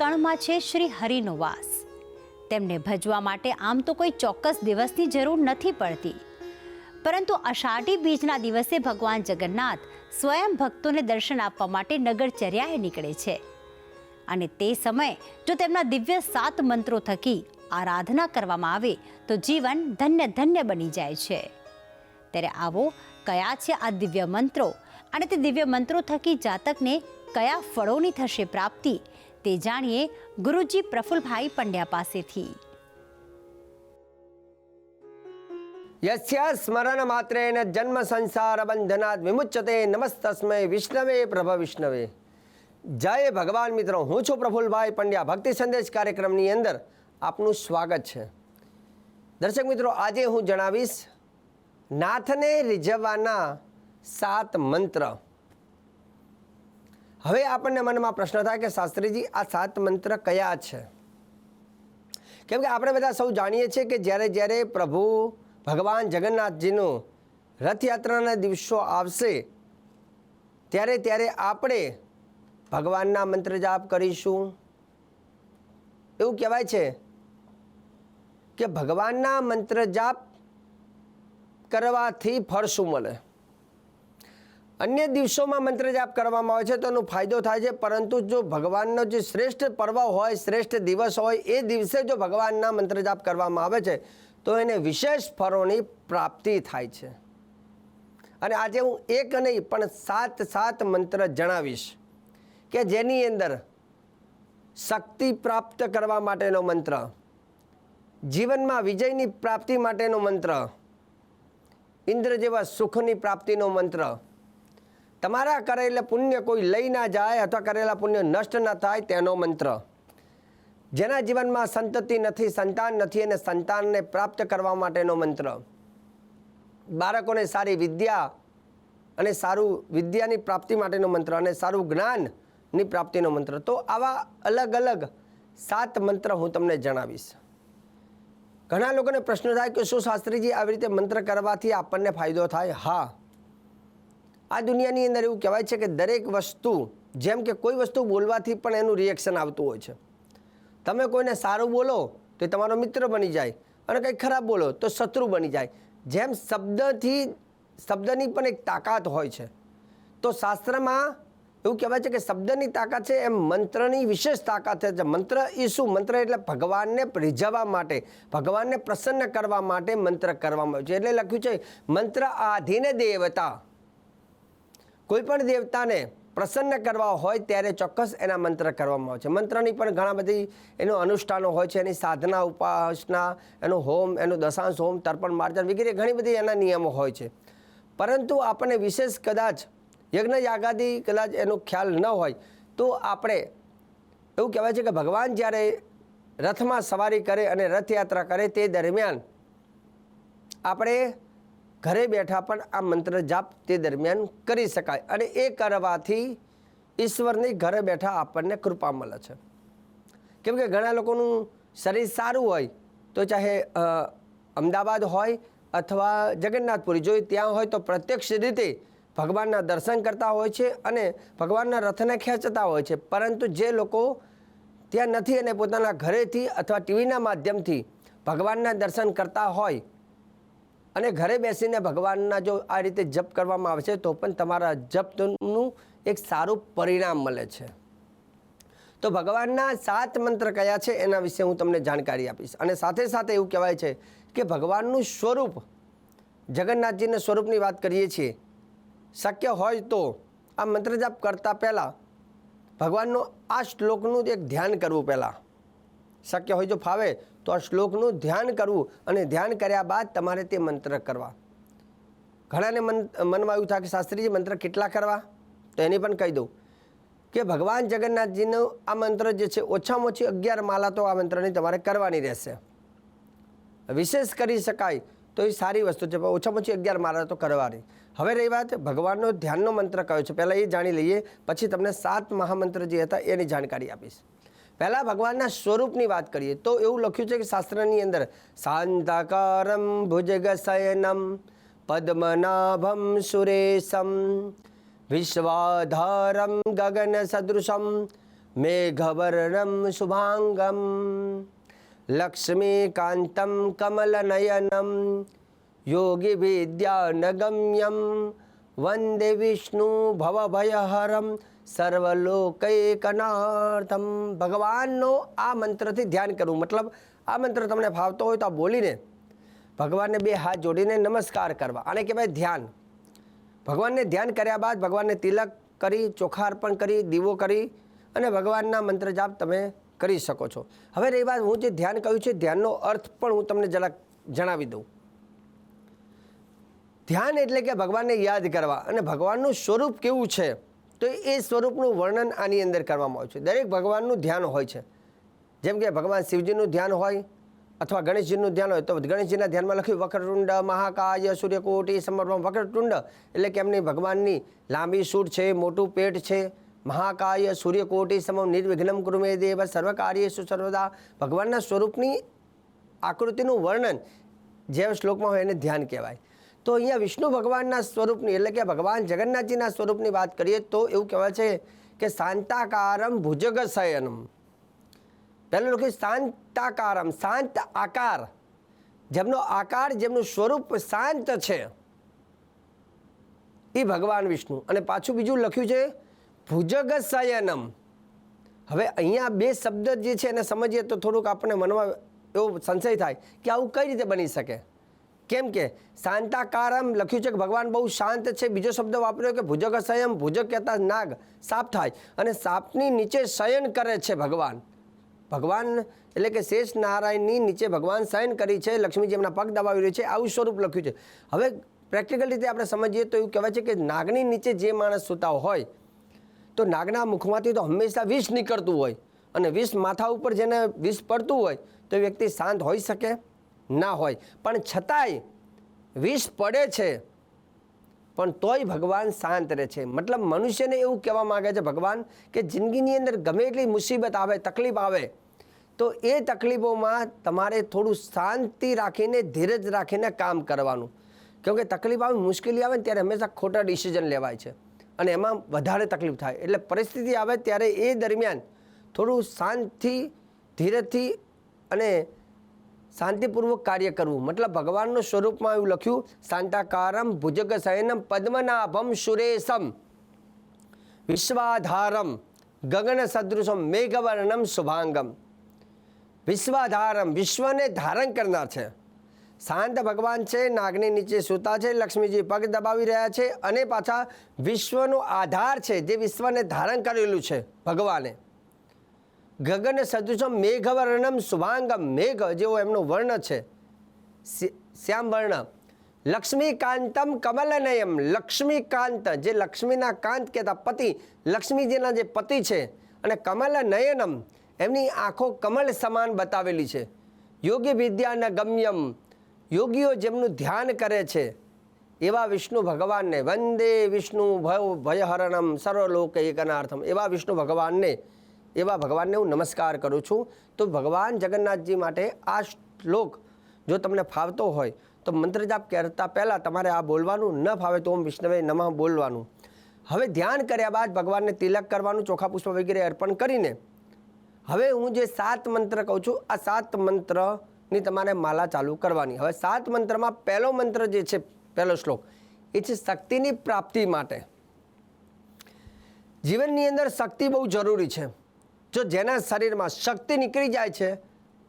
કણમાં છે શ્રી હરિનો વાસ. તેમને ભજવા માટે આમ તો કોઈ ચોક્કસ દિવસની જરૂર નથી પડતી. પરંતુ અષાઢી બીજના દિવસે ભગવાન જગન્નાથ સ્વયં ભક્તોને દર્શન આપવા માટે નગરચર્યાએ નીકળે છે. અને તે સમયે જો તેમના દિવ્ય સાત મંત્રો થકી આરાધના કરવામાં આવે, તો જીવન ધન્ય ધન્ય બની જાય છે. ત્યારે આવો, કયા છે આ દિવ્ય મંત્રો? અને તે દિવ્ય મંત્રો થકી જાતકને કયા ફળોની થશે પ્રાપ્તિ? તે જાણીએ ગુરુજી પ્રફુલભાઈ પંડ્યા પાસેથી. યસ્ય સ્મરણ માત્રેન જન્મ સંસાર બંધનાદ વિમુચ્યતે નમસ્તસ્મય વિષ્ણવે પ્રભ વિષ્ણવે. જય ભગવાન મિત્રો, હું છું પ્રફુલભાઈ પંડ્યા. ભક્તિ સંદેશ કાર્યક્રમની અંદર આપનું સ્વાગત છે. દર્શક મિત્રો, આજે હું જણાવીશ, નાથને રીઝવવાના સાત મંત્ર. હવે આપણને મનમાં પ્રશ્ન થાય કે શાસ્ત્રીજી, આ સાત મંત્ર કયા છે? કેમ કે આપણે બધા સૌ જાણીએ છીએ કે જ્યારે જ્યારે પ્રભુ ભગવાન જગન્નાથજીનું રથયાત્રાના દિવસો આવશે, ત્યારે ત્યારે આપણે ભગવાનના મંત્ર જાપ કરીશું. એવું કહેવાય છે કે ભગવાનના મંત્ર જાપ કરવાથી ફળ શું મળે? અન્ય દિવસોમાં મંત્ર જાપ કરવામાં આવે છે તો એનો ફાયદો થાય છે. પરંતુ જો ભગવાનનો જે શ્રેષ્ઠ પર્વ હોય, શ્રેષ્ઠ દિવસ હોય, એ દિવસે જો ભગવાનના મંત્ર જાપ કરવામાં આવે છે, તો એને વિશેષ ફળોની પ્રાપ્તિ થાય છે. અને આજે હું એક નહીં, પણ સાત સાત મંત્ર જણાવીશ કે જેની અંદર શક્તિ પ્રાપ્ત કરવા માટેનો મંત્ર, જીવનમાં વિજયની પ્રાપ્તિ માટેનો મંત્ર, ઇન્દ્ર જેવા સુખની પ્રાપ્તિનો મંત્ર તમારા કરેલા પુણ્ય કોઈ લઈ ના જાય અથવા કરેલા પુણ્ય નષ્ટ ન થાય તેનો મંત્ર. જેના જીવનમાં સંતતિ નથી, સંતાન નથી અને સંતાનને પ્રાપ્ત કરવા માટેનો મંત્ર. બાળકોને સારી વિદ્યા અને સારું વિદ્યાની પ્રાપ્તિ માટેનો મંત્ર અને સારું જ્ઞાનની પ્રાપ્તિનો મંત્ર. તો આવા અલગ અલગ સાત મંત્ર હું તમને જણાવીશ. ઘણા લોકોને પ્રશ્ન થાય કે શું શાસ્ત્રીજી આવી રીતે મંત્ર કરવાથી આપણને ફાયદો થાય? હા. આ દુનિયાની અંદર એવું કહેવાય છે કે દરેક વસ્તુ, જેમ કે કોઈ વસ્તુ બોલવાથી પણ એનું રિએક્શન આવતું હોય છે. તમે કોઈને સારું બોલો તો એ તમારો મિત્ર બની જાય અને કંઈક ખરાબ બોલો તો શત્રુ બની જાય. જેમ શબ્દથી, શબ્દની પણ એક તાકાત હોય છે. તો શાસ્ત્રમાં એવું કહેવાય છે કે શબ્દની તાકાત છે એમ મંત્રની વિશેષ તાકાત છે. મંત્ર એ શું મંત્ર એટલે ભગવાનને રીઝવવા માટે, ભગવાનને પ્રસન્ન કરવા માટે મંત્ર કરવામાં આવે છે. એટલે લખ્યું છે, મંત્ર આધીન દેવતા. કોઈ પણ દેવતાને પ્રસન્ન કરવા હોય ત્યારે ચોક્કસ એના મંત્ર કરવામાં આવે છે. મંત્રની પણ ઘણા બધી એનો અનુષ્ઠાનો હોય છે, એની સાધના, ઉપાસના, એનો હોમ, એનો દશાંશ હોમ, તર્પણ, માર્જન વગેરે ઘણી બધી એના નિયમો હોય છે. પરંતુ આપણને વિશેષ કદાચ યજ્ઞ યાગાદી કદાચ એનો ખ્યાલ ન હોય, તો આપણે એવું કહેવાય છે કે ભગવાન જ્યારે રથમાં સવારી કરે અને રથયાત્રા કરે તે દરમિયાન આપણે ઘરે બેઠા પણ આ મંત્ર જાપ તે દરમિયાન કરી શકાય અને એ કરવાથી ઈશ્વરની ઘરે બેઠા આપણને કૃપા મળે છે. કેમ કે ઘણા લોકોનું શરીર સારું હોય તો ચાહે અમદાવાદ હોય અથવા જગન્નાથપુરી, જો ત્યાં હોય તો પ્રત્યક્ષ રીતે ભગવાનના દર્શન કરતા હોય છે અને ભગવાનના રથને ખેંચતા હોય છે. પરંતુ જે લોકો ત્યાં નથી અને પોતાના ઘરેથી અથવા ટીવીના માધ્યમથી ભગવાનના દર્શન કરતા હોય અને ઘરે બેસીને ભગવાનના જો આ રીતે જપ કરવામાં આવશે તો પણ તમારા જપનું એક સારું પરિણામ મળે છે. તો ભગવાનના સાત મંત્ર કયા છે, એના વિશે હું તમને જાણકારી આપીશ. અને સાથે સાથે એવું કહેવાય છે કે ભગવાનનું સ્વરૂપ, જગન્નાથજીના સ્વરૂપની વાત કરીએ છીએ, શક્ય હોય તો આ મંત્ર જાપ કરતાં પહેલાં ભગવાનનો આ શ્લોકનું એક ધ્યાન કરવું પહેલાં. શક્ય હોય જો ફાવે, તો આ શ્લોકનું ધ્યાન કરવું અને ધ્યાન કર્યા બાદ તમારે તે મંત્ર કરવા. ઘણાને મન, મનમાં એવું થાય કે શાસ્ત્રીજી મંત્ર કેટલા કરવા? તો એની પણ કહી દઉં કે ભગવાન જગન્નાથજીનો આ મંત્ર જે છે, ઓછામાં ઓછી અગિયાર માલા તો આ મંત્રની તમારે કરવાની રહેશે. વિશેષ કરી શકાય તો એ સારી વસ્તુ છે, પણ ઓછામાં ઓછી અગિયાર માળા તો કરવાની. હવે રહી વાત ભગવાનનો ધ્યાનનો મંત્ર કયો છે, પહેલાં એ જાણી લઈએ, પછી તમને સાત મહામંત્ર જે હતા એની જાણકારી આપીશ. પહેલાં ભગવાનના સ્વરૂપની વાત કરીએ તો એવું લખ્યું છે કે શાસ્ત્રની અંદર, શાંતાકારમ ભુજગશયનમ પદ્મનાભમ સુરેશમ વિશ્વાધારમ ગગન સદૃશમ મેઘવર્ણમ શુભાંગમ લક્ષ્મીકાંતમ કમલનયનમ યોગી વિદ્યાનગમ્યમ વંદે વિષ્ણુ ભવભયહરમ સર્વલોકૈકનાથમ ભગવાનનો આ મંત્રથી ધ્યાન કરવું. મતલબ, આ મંત્ર તમને ફાવતો હોય તો આ બોલીને ભગવાનને બે હાથ જોડીને નમસ્કાર કરવા. આને કહેવાય ધ્યાન. ભગવાનને ધ્યાન કર્યા બાદ ભગવાનને તિલક કરી ચોખા અર્પણ કરી, દીવો કરી અને ભગવાનના મંત્ર જાપ તમે કરી શકો છો. હવે રહી વાત હું જે ધ્યાન કહ્યું છે, ધ્યાનનો અર્થ પણ હું તમને જરાક જણાવી દઉં. ધ્યાન એટલે કે ભગવાનને યાદ કરવા. અને ભગવાનનું સ્વરૂપ કેવું છે? તો એ સ્વરૂપનું વર્ણન આની અંદર કરવામાં આવ્યું છે. દરેક ભગવાનનું ધ્યાન હોય છે. જેમ કે ભગવાન શિવજીનું ધ્યાન હોય અથવા ગણેશજીનું ધ્યાન હોય તો ગણેશજીના ધ્યાનમાં લખ્યું વક્રતુંડ મહાકાય સૂર્યકોટી સમર્પણ. વક્રતુંડ એટલે કે એમની ભગવાનની લાંબી સૂટ છે, મોટું પેટ છે. મહાકાય સૂર્યકોટી સમમ નિર્વિઘ્નમ કૃમે દેવ સર્વકાર્યેષુ સર્વદા. ભગવાનના સ્વરૂપની આકૃતિનું વર્ણન જે શ્લોકમાં હોય એને ધ્યાન કહેવાય. તો અહીંયા વિષ્ણુ ભગવાનના સ્વરૂપની, એટલે કે ભગવાન જગન્નાથજીના સ્વરૂપની વાત કરીએ તો એવું કહેવાય છે કે શાંતાકારમ ભુજગ શયનમ પહેલું લખ્યું શાંતાકારમ, શાંત આકાર. જેમનો આકાર, જેમનું સ્વરૂપ શાંત છે એ ભગવાન વિષ્ણુ. અને પાછું બીજું લખ્યું છે ભુજગ શયનમ હવે અહીંયા બે શબ્દ જે છે એને સમજીએ તો થોડુંક આપણને મનમાં એવો સંશય થાય કે આવું કઈ રીતે બની શકે? કેમ કે શાંતાકારમ લખ્યું છે કે ભગવાન બહુ શાંત છે. બીજો શબ્દ વાપર્યો કે ભુજગ સંયમ ભુજગ કહેતા નાગ, સાપ થાય. અને સાપની નીચે શયન કરે છે ભગવાન. ભગવાન એટલે કે શેષ નારાયણની નીચે ભગવાન શયન કરી છે. લક્ષ્મીજી એમના પગ દબાવી રહી છે. આવું સ્વરૂપ લખ્યું છે. હવે પ્રેક્ટિકલ રીતે આપણે સમજીએ તો એવું કહેવાય છે કે નાગની નીચે જે માણસ સૂતા હોય, તો નાગના મુખમાંથી તો હંમેશા વિષ નીકળતું હોય. અને વિષ માથા ઉપર જેને વિષ પડતું હોય, તો વ્યક્તિ શાંત હોઈ શકે. ના હોય. પણ છતાંય વિષ પડે છે, પણ તોય ભગવાન શાંત રહે છે. મતલબ મનુષ્યને એવું કહેવા માગે છે ભગવાન કે જિંદગીની અંદર ગમે એટલી મુસીબત આવે, તકલીફ આવે, તો એ તકલીફોમાં તમારે થોડું શાંતિ રાખીને, ધીરજ રાખીને કામ કરવાનું. કેમકે તકલીફ આવે, મુશ્કેલી આવે ને ત્યારે હંમેશા ખોટા ડિસિઝન લેવાય છે. અને એમાં વધારે તકલીફ થાય. એટલે પરિસ્થિતિ આવે ત્યારે એ દરમિયાન થોડું શાંતથી ધીરજથી અને શાંતિપૂર્વક કાર્ય કરવું. મતલબ ભગવાનનું સ્વરૂપમાં એવું લખ્યું, શાંતાકારમ ભુજગ શયનમ પદ્મનાભમ સુરેશમ વિશ્વાધારમ ગગન સદૃશમ મેઘવર્ણમ શુભાંગમ. વિશ્વાધારમ વિશ્વને ધારણ કરનાર છે. શાંત ભગવાન છે, નાગની નીચે સૂતા છે, લક્ષ્મીજી પગ દબાવી રહ્યા છે અને પાછા વિશ્વનો આધાર છે, જે વિશ્વને ધારણ કરેલું છે ભગવાને. ગગન સદૃશમ મેઘવર્ણમ શુભાંગમ મેઘ જેવો એમનો વર્ણ છે. શ્યામ વર્ણ. લક્ષ્મીકાંતમ કમલનયમ. લક્ષ્મીકાંત, જે લક્ષ્મીના કાંત કહેતા પતિ, લક્ષ્મીજીના જે પતિ છે અને કમલ નયનમ એમની આંખો કમલ સમાન બતાવેલી છે. યોગી વિદ્યાના ગમ્યમ, યોગીઓ જેમનું ધ્યાન કરે છે, એવા વિષ્ણુ ભગવાનને, વંદે વિષ્ણુ ભય ભયહરણમ, સર્વલોક એકનાર્થમ, એવા વિષ્ણુ ભગવાનને એવા ભગવાનને હું નમસ્કાર કરું છું. તો ભગવાન જગન્નાથજી માટે આ શ્લોક જો તમને ફાવતો હોય, તો મંત્ર જાપ કરતા પહેલાં તમારે આ બોલવાનું ન ફાવે તો ઓમ વિષ્ણવે નમઃ બોલવાનું. હવે ધ્યાન કર્યા બાદ ભગવાનને તિલક કરવાનું, ચોખા પુષ્પ વગેરે અર્પણ કરીને. હવે હું જે સાત મંત્ર કહું છું, આ સાત મંત્રની તમારે માલા ચાલુ કરવાની. હવે સાત મંત્રમાં પહેલો મંત્ર જે છે, પહેલો શ્લોક, એ છે શક્તિની પ્રાપ્તિ માટે. જીવનની અંદર શક્તિ બહુ જરૂરી છે. જો જેના શરીરમાં શક્તિ નીકળી જાય છે,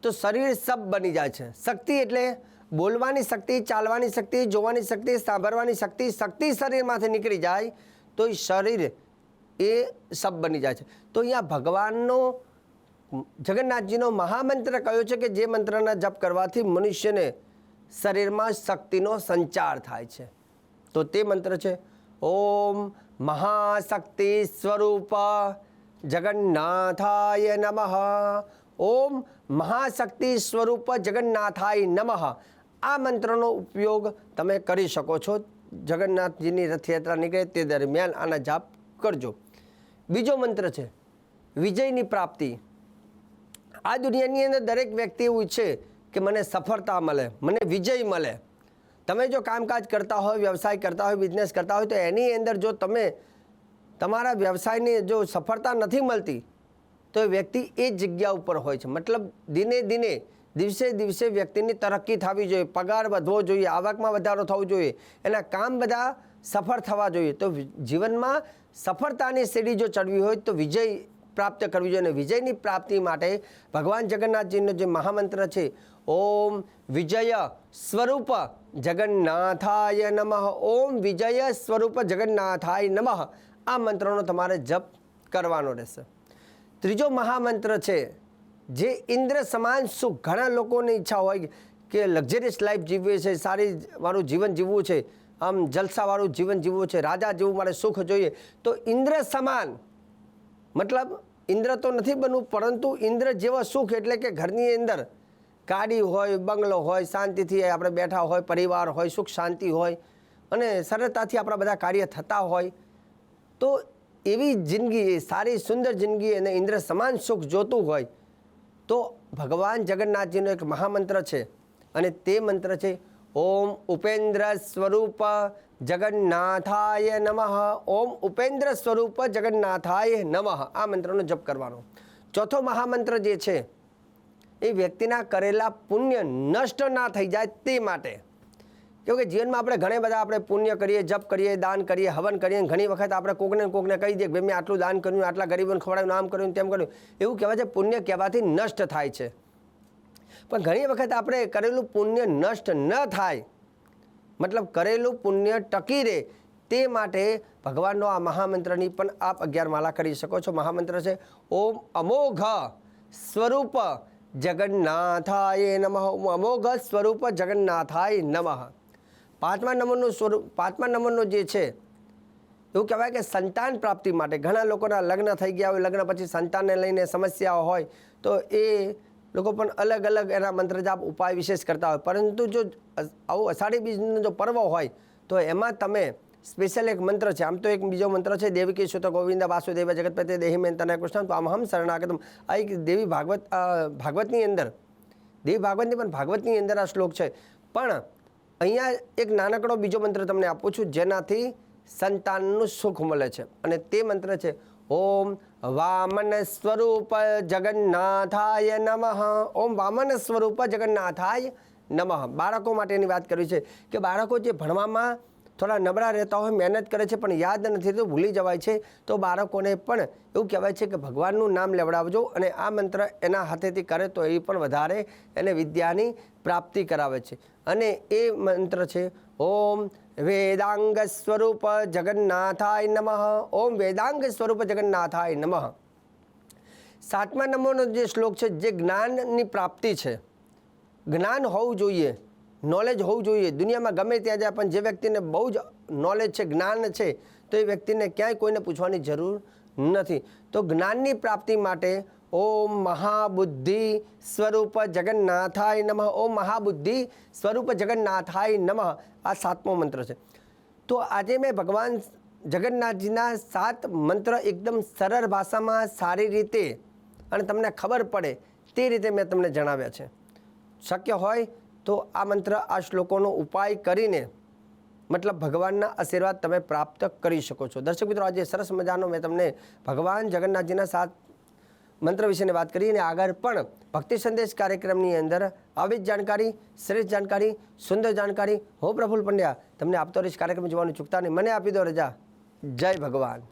તો શરીર સબ બની જાય છે. શક્તિ એટલે બોલવાની શક્તિ, ચાલવાની શક્તિ, જોવાની શક્તિ, સાંભળવાની શક્તિ શક્તિ શરીરમાંથી નીકળી જાય, તો એ શરીર એ સબ બની જાય છે. તો અહીંયા ભગવાનનો, જગન્નાથજીનો મહામંત્ર કયો છે કે જે મંત્રના જપ કરવાથી મનુષ્યને શરીરમાં શક્તિનો સંચાર થાય છે? તો તે મંત્ર છે, ઓમ મહાશક્તિ સ્વરૂપ જગન્નાથાય નમઃ ઓમ મહાશક્તિ સ્વરૂપ જગન્નાથાય નમઃ આ મંત્રનો ઉપયોગ તમે કરી શકો છો જગન્નાથજીની રથયાત્રા નીકળે તે દરમિયાન આના જાપ કરજો બીજો મંત્ર છે વિજયની પ્રાપ્તિ આ દુનિયાની અંદર દરેક વ્યક્તિ એવું ઈચ્છે કે મને સફળતા મળે મને વિજય મળે તમે જો કામકાજ કરતા હોય વ્યવસાય કરતા હોય બિઝનેસ કરતા હોય તો એની અંદર જો તમે તમારા વ્યવસાયની જો સફળતા નથી મળતી, તો એ વ્યક્તિ એ જ જગ્યા ઉપર હોય છે. મતલબ દિને દિને, દિવસે દિવસે વ્યક્તિની તરક્કી થવી જોઈએ, પગાર વધવો જોઈએ, આવકમાં વધારો થવો જોઈએ, એના કામ બધા સફળ થવા જોઈએ. તો જીવનમાં સફળતાની સીડી જો ચડવી હોય તો વિજય પ્રાપ્ત કરવી જોઈએ અને વિજયની પ્રાપ્તિ માટે ભગવાન જગન્નાથજીનો જે મહામંત્ર છે, ઓમ વિજય સ્વરૂપ જગન્નાથાય નમઃ. ઓમ વિજય સ્વરૂપ જગન્નાથાય નમઃ. આ મંત્રનો તમારે જપ કરવાનો રહેશે. ત્રીજો મહામંત્ર છે, જે ઇન્દ્ર સમાન સુખ ઘણા લોકોની ઈચ્છા હોય કે લક્ઝરિયસ લાઈફ જીવવી છે, સારી વાળું જીવન જીવવું છે, આમ જલસાવાળું જીવન જીવવું છે, રાજા જેવું મારે સુખ જોઈએ, તો ઇન્દ્ર સમાન, મતલબ ઇન્દ્ર તો નથી બનવું, પરંતુ ઇન્દ્ર જેવા સુખ એટલે કે ઘરની અંદર ગાડી હોય, બંગલો હોય, શાંતિથી આપણે બેઠા હોય, પરિવાર હોય, સુખ શાંતિ હોય, અને સરળતાથી આપણા બધા કાર્ય થતા હોય તો એવી જિંદગી સારી સુંદર જિંદગી અને ઇન્દ્ર સમાન સુખ જોતું હોય, તો ભગવાન જગન્નાથજીનો એક મહામંત્ર છે. અને તે મંત્ર છે, ઓમ ઉપેન્દ્ર સ્વરૂપ જગન્નાથાય નમઃ. ઓમ ઉપેન્દ્ર સ્વરૂપ જગન્નાથાય નમઃ. આ મંત્રનો જપ કરવાનો. ચોથો મહામંત્ર જે છે, એ વ્યક્તિના કરેલા પુણ્ય નષ્ટ ના થઈ જાય તે માટે. કેમકે જીવનમાં આપણે ઘણા બધા આપણે પુણ્ય કરીએ, જપ કરીએ, દાન કરીએ, હવન કરીએ ઘણી વખત આપણે કોકને કોકને કહી દઈએ કે ભાઈ મેં આટલું દાન કર્યું આટલા ગરીબોને ખવડાવ્યું નામ કર્યું તેમ કર્યું. એવું કહેવાય છે, પુણ્ય કહેવાથી નષ્ટ થાય છે. પણ ઘણી વખત આપણે કરેલું પુણ્ય નષ્ટ ન થાય, મતલબ કરેલું પુણ્ય ટકી રહે, તે માટે ભગવાનનો આ મહામંત્રની પણ આપ અગિયાર માલા કરી શકો છો. મહામંત્ર છે, ઓમ અમોઘ સ્વરૂપ જગન્નાથાય નમઃ. અમોઘ સ્વરૂપ જગન્નાથાય નમઃ. પાંચમા નંબરનું સ્વરૂપ, પાંચમા નંબરનો જે છે, એવું કહેવાય કે સંતાન પ્રાપ્તિ માટે. ઘણા લોકોના લગ્ન થઈ ગયા હોય, લગ્ન પછી સંતાનને લઈને સમસ્યાઓ હોય, તો એ લોકો પણ અલગ અલગ એના મંત્ર જાપ ઉપાય વિશેષ કરતા હોય. પરંતુ જો આવું અષાઢી બીજનો જો પર્વ હોય, તો એમાં તમે સ્પેશિયલ એક મંત્ર છે. આમ તો એક બીજો મંત્ર છે દેવકી સુત ગોવિંદ વાસુદેવ જગતપતિ દેહી મેન કૃષ્ણ તો આમ હમ શરણાગતમ. આ એક દેવી ભાગવત ભાગવતની અંદર, દેવી ભાગવતની પણ ભાગવતની અંદર આ શ્લોક છે. પણ અહીંયા એક નાનકડો બીજો મંત્ર તમને આપું છું, જેનાથી સંતાનનું સુખ મળે છે. અને તે મંત્ર છે, ઓમ વામન સ્વરૂપ જગન્નાથાય નમઃ. ઓમ વામન સ્વરૂપ જગન્નાથાય નમઃ. બાળકો માટેની વાત કરવી છે કે બાળકો જે ભણવામાં થોડા નબળા રહેતા હોય, મહેનત કરે છે, પણ યાદ નથી તો ભૂલી જવાય છે. તો બાળકોને પણ એવું કહેવાય છે કે ભગવાનનું નામ લેવડાવજો અને આ મંત્ર એના હાથેથી કરે તો એ પણ વધારે એને વિદ્યાની પ્રાપ્તિ કરાવે છે. અને એ મંત્ર છે, ઓમ વેદાંગ સ્વરૂપ જગન્નાથાય નમઃ. ઓમ વેદાંગ સ્વરૂપ જગન્નાથાય નમઃ. સાતમા નંબરનો જે શ્લોક છે, જે જ્ઞાનની પ્રાપ્તિ છે, જ્ઞાન હોવું જોઈએ નોલેજ હોવું જોઈએ. દુનિયામાં ગમે ત્યાં જાય, પણ જે વ્યક્તિને બહુ જ નોલેજ છે, જ્ઞાન છે, તો એ વ્યક્તિને ક્યાંય કોઈને પૂછવાની જરૂર નથી. તો જ્ઞાનની પ્રાપ્તિ માટે ઓમ મહાબુદ્ધિ સ્વરૂપ જગન્નાથાય નમઃ. ઓમ મહાબુદ્ધિ સ્વરૂપ જગન્નાથાય નમઃ. આ સાતમો મંત્ર છે. તો આજે મેં ભગવાન જગન્નાથજીના સાત મંત્ર એકદમ સરળ ભાષામાં સારી રીતે અને તમને ખબર પડે તે રીતે મેં તમને જણાવ્યા છે. શક્ય હોય તો આ મંત્ર આ શ્લોકોનો ઉપાય કરીને મતલબ ભગવાનના આશીર્વાદ તમે પ્રાપ્ત કરી શકો છો. દર્શક મિત્રો, આજે સરસ મજાનો મેં તમને ભગવાન જગન્નાથજીના સાત મંત્ર વિશેની વાત કરી અને આગળ પણ ભક્તિ સંદેશ કાર્યક્રમની અંદર આવી જ જાણકારી, શ્રેષ્ઠ જાણકારી, સુંદર જાણકારી, હો પ્રફુલ પંડ્યા, તમને આપતો રહીશ કાર્યક્રમ જોવાનું ચૂકતા નહીં મને આપી દો રજા. જય ભગવાન.